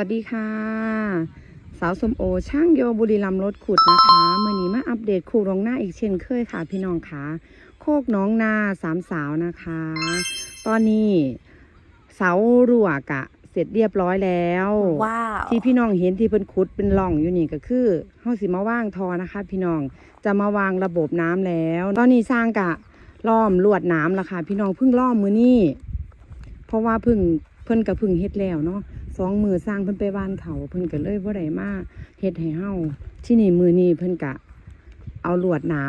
วัสดีค่ะ สาวสมโอ ช่างโยบุรีรัมย์รถขุดนะคะเมื่อนี้มาอัปเดตคู่รองหน้าอีกเช่นเคยค่ะพี่น้องค่ะ โคกน้องนาสามสาวนะคะ ตอนนี้เสารั่วกะ เสร็จเรียบร้อยแล้วว้าวที่พี่น้องเห็นที่เพิ่นขุดเป็นร่องอยู่นี่ก็คือเฮาสิมาว่างทอนะคะ พี่น้องจะมาวางระบบน้ำแล้ว ตอนนี้สร้างกะล้อมลวดน้ำละค่ะ พี่น้องเพิ่งล้อมมือนี่เพราะว่าเพิ่งเพิ่นก็เพิ่งเฮ็ดแล้วเนาะ สองมือสร้างเพิ่นไปบ้านเขาเพิ่นก็เลยบ่ได้มาเฮ็ดให้เฮาที่นี่มือนี่เพิ่นกะ เอาลวดน้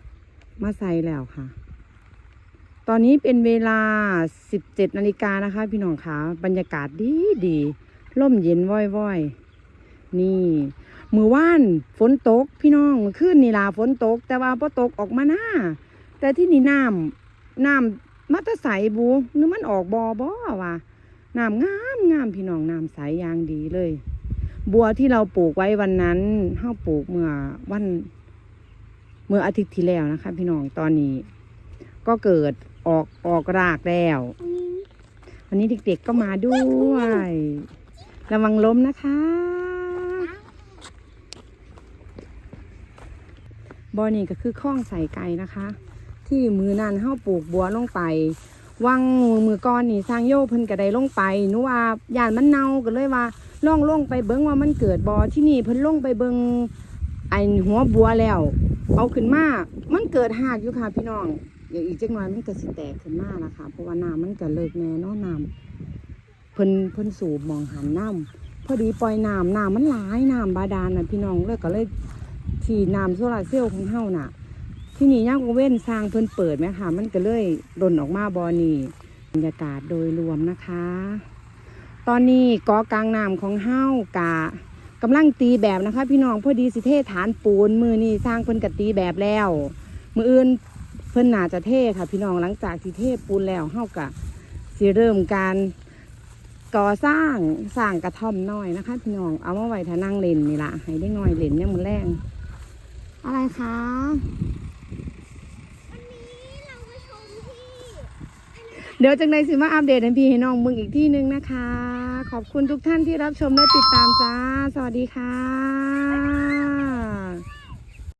ำมาใส่แล้วค่ะ ตอนนี้เป็นเวลา 17นาฬิกานะคะ พี่น้องคะบรรยากาศดีดีๆร่มเย็นว่อยๆ นี่มือว่านฝนตก พี่น้องขึ้นนี่ลาฝนตก แต่ว่าพอตกออกมาหน้า แต่ที่นี่น้ำน้ำมัตใสบูนึกมันออกบอบอว่ะ น้ำงามงามพี่น้องน้ำใสอย่างดีเลย บัวที่เราปลูกไว้วันนั้นเฮาปลูกเมื่อวันเมื่ออาทิตย์ที่แล้วนะคะ พี่น้องตอนนี้ ก็เกิดออกออกรากแล้ววันนี้เด็กๆก็มาด้วยระวังล้มนะคะบอนี่ก็คือข้องใส่ไก่นะคะ ที่มือนั่นเฮาปลูกบัวลงไป วังมือก้อนนี่สร้างโยเพิ่นก็ได้ลงไปหนูว่าย่านมันเน่าก็เลยว่าล่องลงไปเบิ้งว่ามันเกิดบอที่นี่เพิ่นลงไปเบิ้งไอหัวบัวแล้ว เอาขึ้นมา มันเกิดหากอยู่ค่ะพี่น้องเดี๋ยวอีกจักหน่อยมันก็สิแตกขึ้นมาละค่ะเพราะว่าน้ำมันก็เลิกแน่นอนน้ำเพิ่นเพิ่นสูบมองหันน้ำพอดีปล่อยน้ำน้ำมันหลายน้ำบาดาลน่ะพี่น้องเลยก็เลยที่น้ำโซลาเซลล์ของเฮาน่ะ ที่นี่ย่างเว้นสร้างเพิ่นเปิดไหมคะมันก็เลยดนออกมาบอนี่บรรยากาศโดยรวมนะคะ ตอนนี้กอกลางน้ำของเฮากะกำลังตีแบบนะคะ พี่น้องพอดีสิเทฐานปูนมือนี่สร้างเพิ่นกตีแบบแล้ว มืออื่นเพิ่นน่าจะเทค่ะ พี่น้องหลังจากที่เทปูนแล้วเฮากะสิเริ่มการก่อสร้างสร้างกระท่อมน้อยนะคะ พี่น้องเอามาไว้ถ้านั่งเล่นนี่ละให้ได้น้อยเล่นเนี่ยมมันแรงอะไรคะ เราไปชมที่ เดี๋ยวจังในสิมาอัปเดตให้พี่ให้น้องมึงอีกที่หนึ่งนะคะ ขอบคุณทุกท่านที่รับชมและติดตามจ้า สวัสดีค่ะ